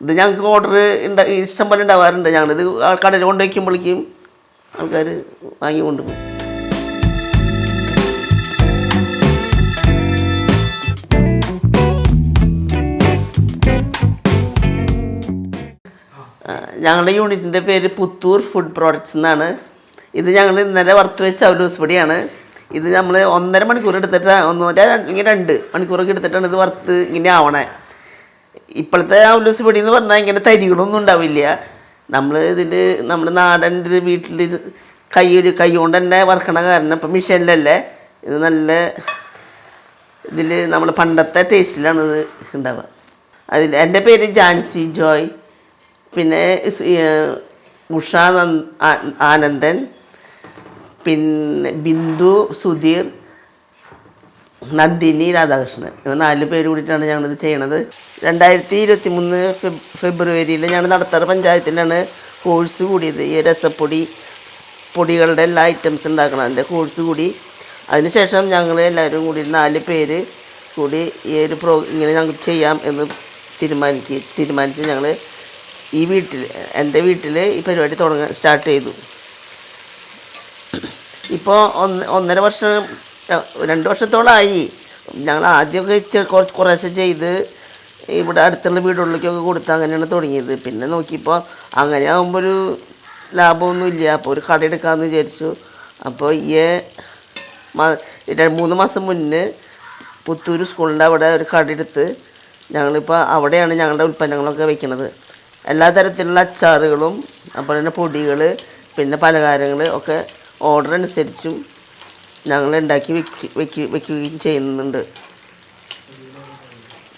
ഇത് ഞങ്ങൾക്ക് ഓർഡർ ഇഷ്ടം പോലെ ഉണ്ടാവാറുണ്ട് ഞങ്ങളിത് ആ കടയിൽ കൊണ്ട് വയ്ക്കുമ്പോഴേക്കും ആൾക്കാർ വാങ്ങി കൊണ്ടുപോകും. ആ, ഞങ്ങളുടെ യൂണിറ്റിന്റെ പേര് പുത്തൂർ ഫുഡ് പ്രോഡക്ട്സ് എന്നാണ്. ഇത് ഞങ്ങൾ ഇന്നലെ വറുത്ത് വെച്ച അവലൂസ് പൊടിയാണ്. ഇത് നമ്മൾ ഒന്നര മണിക്കൂർ എടുത്തിട്ടാണ് ഒന്നര ഇങ്ങനെ രണ്ട് മണിക്കൂറൊക്കെ എടുത്തിട്ടാണ് ഇത് വറുത്ത് ഇങ്ങനെ ആവണേ. ഇപ്പോഴത്തെ അവലൂസ് പൊടി എന്ന് പറഞ്ഞാൽ ഇങ്ങനെ തരികളൊന്നും ഉണ്ടാവില്ല. നമ്മൾ ഇതിൽ നമ്മൾ നാടൻ വീട്ടിൽ കയ്യിൽ കൈ കൊണ്ട് തന്നെ വറക്കണ കാരണം ഇപ്പം മിഷനിലല്ലേ ഇത് നല്ല ഇതിൽ നമ്മൾ പണ്ടത്തെ ടേസ്റ്റിലാണ് ഇത് ഉണ്ടാവുക അതിൽ എന്റെ പേര് ജാൻസി ജോയ്. പിന്നെ ഉഷ ആനന്ദൻ. പിന്നെ ബിന്ദു സുധീർ. നന്ദിനി രാധാകൃഷ്ണൻ. ഇവ നാല് പേര് കൂടിയിട്ടാണ് ഞങ്ങളിത് ചെയ്യണത്. രണ്ടായിരത്തി ഇരുപത്തി മൂന്ന് ഫെബ് ഫെബ്രുവരിയിൽ ഞങ്ങൾ നടത്താറ് പഞ്ചായത്തിലാണ് കോഴ്സ് കൂടിയത്. ഈ രസപ്പൊടി പൊടികളുടെ എല്ലാ ഐറ്റംസ് ഉണ്ടാക്കണം. അതിന്റെ കോഴ്സ് കൂടി. അതിനുശേഷം ഞങ്ങൾ എല്ലാവരും കൂടി നാല് പേര് കൂടി ഈ ഒരു പ്രോ ഇങ്ങനെ ഞങ്ങൾ ചെയ്യാം എന്ന് തീരുമാനിക്കുക തീരുമാനിച്ച് ഞങ്ങൾ ഈ വീട്ടിൽ എന്റെ വീട്ടിൽ ഈ പരിപാടി തുടങ്ങാൻ സ്റ്റാർട്ട് ചെയ്തു. ഇപ്പോൾ ഒന്ന് ഒന്നര വർഷം രണ്ട് വർഷത്തോളമായി ഞങ്ങൾ ആദ്യമൊക്കെ കുറച്ച് കുറേശ്ശെ ചെയ്ത് ഇവിടെ അടുത്തുള്ള വീടുകളിലേക്കൊക്കെ കൊടുത്ത് അങ്ങനെയാണ് തുടങ്ങിയത്. പിന്നെ നോക്കിയപ്പോൾ അങ്ങനെ ആകുമ്പോൾ ഒരു ലാഭമൊന്നുമില്ല അപ്പോൾ ഒരു കട എടുക്കാമെന്ന് വിചാരിച്ചു. അപ്പോൾ ഈ മൂന്ന് മാസം മുന്നേ പുത്തൂർ സ്കൂളിന്റെ അവിടെ ഒരു കട എടുത്ത് ഞങ്ങളിപ്പോൾ അവിടെയാണ് ഞങ്ങളുടെ ഉൽപ്പന്നങ്ങളൊക്കെ വയ്ക്കുന്നത് എല്ലാ തരത്തിലുള്ള അച്ചാറുകളും അതുപോലെ തന്നെ പൊടികൾ പിന്നെ പലഹാരങ്ങൾ ഒക്കെ ഓർഡർ അനുസരിച്ചും ഞങ്ങൾ ഉണ്ടാക്കി വെച്ച് വെക്ക് വെക്കുകയും ചെയ്യുന്നുണ്ട്.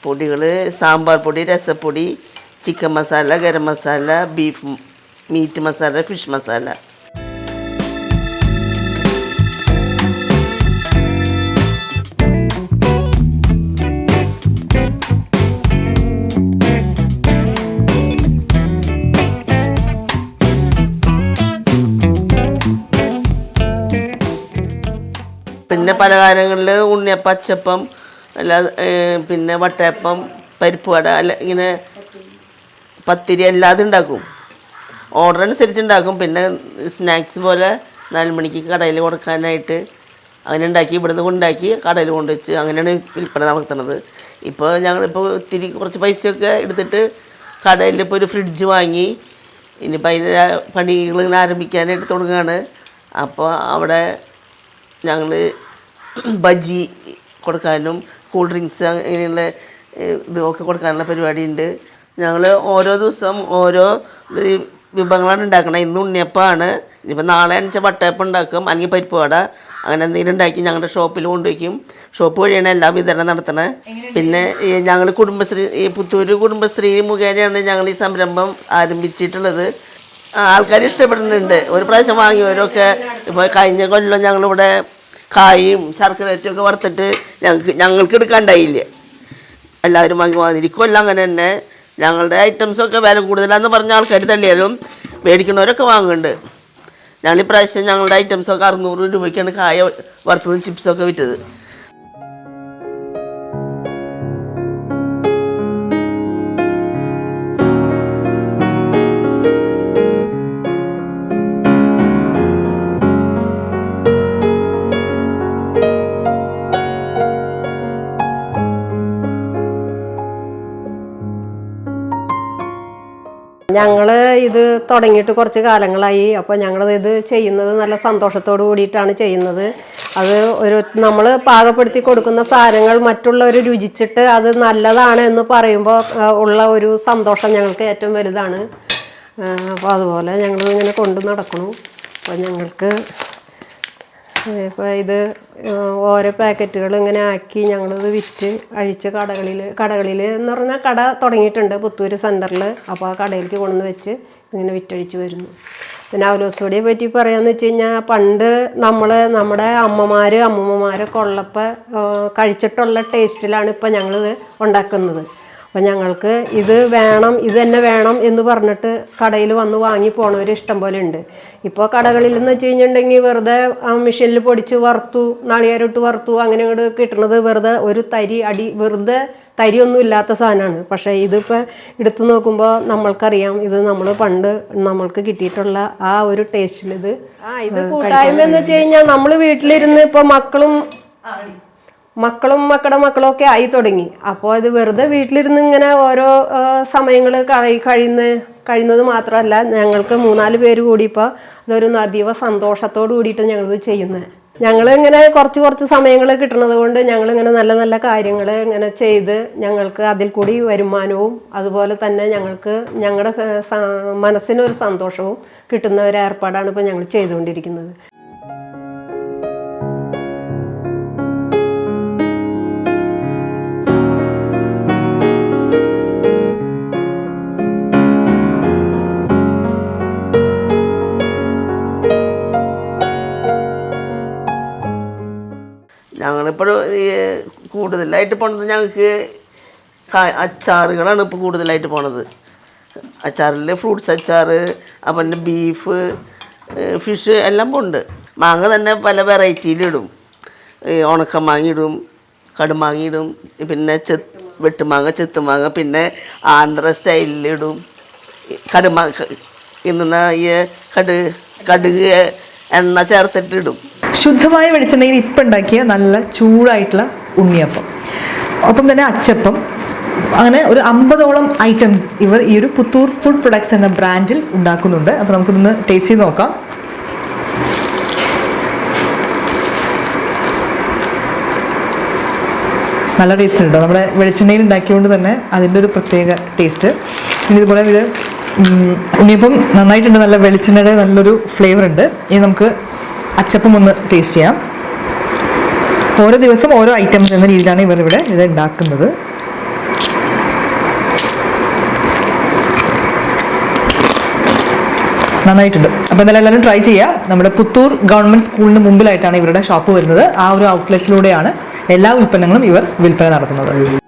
പൊടികൾ സാമ്പാർ പൊടി രസപ്പൊടി chicken masala garam masala beef meat masala fish masala. പിന്നെ പലഹാരങ്ങളിൽ ഉണ്ണിയപ്പം അച്ചപ്പം അല്ല പിന്നെ വട്ടയപ്പം പരിപ്പ് വട അല്ല ഇങ്ങനെ പത്തിരി എല്ലാതും ഉണ്ടാക്കും. ഓർഡർ അനുസരിച്ച് ഉണ്ടാക്കും. പിന്നെ സ്നാക്സ് പോലെ നാല് മണിക്ക് കടയിൽ കൊടുക്കാനായിട്ട് അങ്ങനെ ഉണ്ടാക്കി ഇവിടുന്ന് കൊണ്ടാക്കി കടയിൽ കൊണ്ടുവച്ച് അങ്ങനെയാണ് വിൽപ്പന നടത്തുന്നത്. ഇപ്പോൾ ഞങ്ങളിപ്പോൾ ഇത്തിരി കുറച്ച് പൈസയൊക്കെ എടുത്തിട്ട് കടയിൽ ഇപ്പോൾ ഒരു ഫ്രിഡ്ജ് വാങ്ങി ഇനിയിപ്പോൾ അതിന്റെ പണികൾ ആരംഭിക്കാനായിട്ട് തുടങ്ങുകയാണ്. അപ്പോൾ അവിടെ ഞങ്ങൾ ബജ്ജി കൊടുക്കാനും കൂൾ ഡ്രിങ്ക്സ് അങ്ങനെയുള്ള ഇതൊക്കെ കൊടുക്കാനുള്ള പരിപാടിയുണ്ട്. ഞങ്ങൾ ഓരോ ദിവസം ഓരോ വിഭവങ്ങളാണ് ഉണ്ടാക്കുന്നത് ഇന്ന് ഉണ്ണിയപ്പമാണ്. ഇനിയിപ്പോൾ നാളെ അണിച്ച വട്ടയപ്പം ഉണ്ടാക്കും. അല്ലെങ്കിൽ പരിപ്പ് വട. അങ്ങനെ എന്തെങ്കിലും ഉണ്ടാക്കി ഞങ്ങളുടെ ഷോപ്പിൽ കൊണ്ടുവയ്ക്കും. ഷോപ്പ് വഴിയാണ് എല്ലാ വിതരണം നടത്തണത് പിന്നെ ഞങ്ങൾ കുടുംബശ്രീ ഈ പുത്തൂർ കുടുംബശ്രീ മുഖേനയാണ് ഞങ്ങൾ ഈ സംരംഭം ആരംഭിച്ചിട്ടുള്ളത്. ആൾക്കാർ ഇഷ്ടപ്പെടുന്നുണ്ട്. ഒരു പ്രാവശ്യം വാങ്ങിയവരൊക്കെ ഇപ്പോൾ കഴിഞ്ഞ കൊല്ലം ഞങ്ങളിവിടെ കായും ശർക്കരറ്റും ഒക്കെ വറുത്തിട്ട് ഞങ്ങൾക്ക് ഞങ്ങൾക്ക് എടുക്കാണ്ടായില്ല. എല്ലാവരും വാങ്ങി വന്നിരിക്കുമല്ല അങ്ങനെ തന്നെ. ഞങ്ങളുടെ ഐറ്റംസൊക്കെ വില കൂടുതലാന്ന് പറഞ്ഞ ആൾക്കാർ തള്ളിയാലും മേടിക്കുന്നവരൊക്കെ വാങ്ങുന്നുണ്ട്. ഞങ്ങൾ ഇപ്രാവശ്യം ഞങ്ങളുടെ ഐറ്റംസൊക്കെ അറുന്നൂറ് രൂപയ്ക്കാണ് കായ വറുത്തതും ചിപ്സൊക്കെ വിറ്റത്. ഞങ്ങൾ ഇത് തുടങ്ങിയിട്ട് കുറച്ച് കാലങ്ങളായി. അപ്പോൾ ഞങ്ങൾ ഇത് ചെയ്യുന്നത് നല്ല സന്തോഷത്തോടു കൂടിയിട്ടാണ് ചെയ്യുന്നത്. അത് ഒരു നമ്മൾ പാകപ്പെടുത്തി കൊടുക്കുന്ന സാധനങ്ങൾ മറ്റുള്ളവർ രുചിച്ചിട്ട് അത് നല്ലതാണ് എന്ന് പറയുമ്പോൾ ഉള്ള ഒരു സന്തോഷം ഞങ്ങൾക്ക് ഏറ്റവും വലുതാണ്. അപ്പോൾ അതുപോലെ ഞങ്ങൾ ഇങ്ങനെ കൊണ്ടു നടക്കണു അപ്പോൾ ഞങ്ങൾക്ക് ഇപ്പോൾ ഇത് ഓരോ പാക്കറ്റുകൾ ഇങ്ങനെ ആക്കി ഞങ്ങളിത് വിറ്റ് അഴിച്ച് കടകളിൽ കടകളിൽ എന്ന് പറഞ്ഞാൽ കട തുടങ്ങിയിട്ടുണ്ട് പുത്തൂർ സെന്ററിൽ അപ്പോൾ ആ കടയിലേക്ക് കൊണ്ടുവന്ന് വെച്ച് ഇങ്ങനെ വിറ്റഴിച്ച് വരുന്നു. പിന്നെ അവലോസോടിയെ പറ്റി പറയാമെന്ന് വെച്ച് കഴിഞ്ഞാൽ പണ്ട് നമ്മൾ നമ്മുടെ അമ്മമാർ അമ്മൂമ്മമാരൊക്കെ ഉള്ളപ്പോൾ കഴിച്ചിട്ടുള്ള ടേസ്റ്റിലാണ് ഇപ്പോൾ ഞങ്ങളിത് ഉണ്ടാക്കുന്നത്. അപ്പം ഞങ്ങൾക്ക് ഇത് വേണം ഇത് തന്നെ വേണം എന്ന് പറഞ്ഞിട്ട് കടയിൽ വന്ന് വാങ്ങി പോണവർ ഇഷ്ടം പോലെ ഉണ്ട്. ഇപ്പോൾ കടകളിൽ എന്ന് വെച്ച് കഴിഞ്ഞിട്ടുണ്ടെങ്കിൽ വെറുതെ ആ മെഷീനിൽ പൊടിച്ച് വറുത്തു നാളികേരിട്ട് വറുത്തു അങ്ങനെ ഇങ്ങോട്ട് കിട്ടുന്നത് വെറുതെ ഒരു തരി അടി വെറുതെ തരിയൊന്നും ഇല്ലാത്ത സാധനമാണ്. പക്ഷേ ഇതിപ്പോൾ എടുത്തു നോക്കുമ്പോൾ നമ്മൾക്കറിയാം ഇത് നമ്മൾ പണ്ട് നമ്മൾക്ക് കിട്ടിയിട്ടുള്ള ആ ഒരു ടേസ്റ്റിൽ ഇത് ആ ഇത് കൂട്ടായ്മ എന്ന് വെച്ച് കഴിഞ്ഞാൽ നമ്മൾ വീട്ടിലിരുന്ന് ഇപ്പോൾ മക്കളും മക്കളും മക്കളുടെ മക്കളും ഒക്കെ ആയി തുടങ്ങി. അപ്പോൾ അത് വെറുതെ വീട്ടിലിരുന്ന് ഇങ്ങനെ ഓരോ സമയങ്ങൾ കഴി കഴിയുന്ന കഴിയുന്നത് മാത്രമല്ല ഞങ്ങൾക്ക് മൂന്നാൽ പേര് കൂടി ഇപ്പോൾ ഇതൊരു അതീവ സന്തോഷത്തോട് കൂടിയിട്ട് ഞങ്ങളിത് ചെയ്യുന്നത്. ഞങ്ങൾ ഇങ്ങനെ കുറച്ച് കുറച്ച് സമയങ്ങൾ കിട്ടുന്നത് കൊണ്ട് ഞങ്ങൾ ഇങ്ങനെ നല്ല നല്ല കാര്യങ്ങൾ ഇങ്ങനെ ചെയ്ത് ഞങ്ങൾക്ക് അതിൽ കൂടി വരുമാനവും അതുപോലെ തന്നെ ഞങ്ങൾക്ക് ഞങ്ങളുടെ മനസ്സിനൊരു സന്തോഷവും കിട്ടുന്ന ഒരു ഏർപ്പാടാണ് ഇപ്പോൾ ഞങ്ങൾ ചെയ്തുകൊണ്ടിരിക്കുന്നത്. ഞങ്ങളിപ്പോൾ ഈ കൂടുതലായിട്ട് പോണത് ഞങ്ങൾക്ക് അച്ചാറുകളാണ് ഇപ്പോൾ കൂടുതലായിട്ട് പോണത്. അച്ചാറിൽ ഫ്രൂട്ട്സ് അച്ചാർ അപ്പം ബീഫ് ഫിഷ് എല്ലാം ഉണ്ട് മാങ്ങ തന്നെ പല വെറൈറ്റിയിലിടും. ഉണക്ക മാങ്ങിയിടും ഇടും കടുമാങ്ങ ഇടും പിന്നെ ചെ വെട്ടുമാങ്ങ ചെത്തുമാങ്ങ പിന്നെ ആന്ധ്ര സ്റ്റൈലിലിടും. കടുമാ ഇന്ന ഈ കടു കടുക് എണ്ണ ചേർത്തിട്ടിടും. ശുദ്ധമായ വെളിച്ചെണ്ണയിൽ ഇപ്പം ഉണ്ടാക്കിയ നല്ല ചൂടായിട്ടുള്ള ഉണ്ണിയപ്പം. ഒപ്പം തന്നെ അച്ചപ്പം. അങ്ങനെ ഒരു അമ്പതോളം ഐറ്റംസ് ഇവർ ഈ ഒരു പുത്തൂർ ഫുഡ് പ്രൊഡക്ട്സ് എന്ന ബ്രാൻഡിൽ ഉണ്ടാക്കുന്നുണ്ട്. അപ്പോൾ നമുക്കിതൊന്ന് ടേസ്റ്റ് ചെയ്ത് നോക്കാം. നല്ല ടേസ്റ്റ് ഉണ്ടോ നമ്മുടെ വെളിച്ചെണ്ണയിൽ ഉണ്ടാക്കിയതുകൊണ്ട് തന്നെ അതിന്റെ ഒരു പ്രത്യേക ടേസ്റ്റ് ഇനി ഇതുപോലെ ഇത് ഉണ്ണിയപ്പം നന്നായിട്ടുണ്ട്. നല്ല വെളിച്ചെണ്ണയുടെ നല്ലൊരു ഫ്ലേവർ ഉണ്ട്. ഇനി നമുക്ക് അച്ചപ്പം ഒന്ന് ടേസ്റ്റ് ചെയ്യാം. ഓരോ ദിവസം ഓരോ ഐറ്റംസ് എന്ന രീതിയിലാണ് ഇവർ ഇവിടെ ഇത് ഉണ്ടാക്കുന്നത്. നന്നായിട്ടുണ്ട്. അപ്പോൾ എന്തായാലും എല്ലാവരും ട്രൈ ചെയ്യാം നമ്മുടെ പുത്തൂർ ഗവൺമെന്റ് സ്കൂളിന് മുമ്പിലായിട്ടാണ് ഇവരുടെ ഷോപ്പ് വരുന്നത്. ആ ഒരു ഔട്ട്ലെറ്റിലൂടെയാണ് എല്ലാ ഉൽപ്പന്നങ്ങളും ഇവർ വിൽപ്പന നടത്തുന്നത്.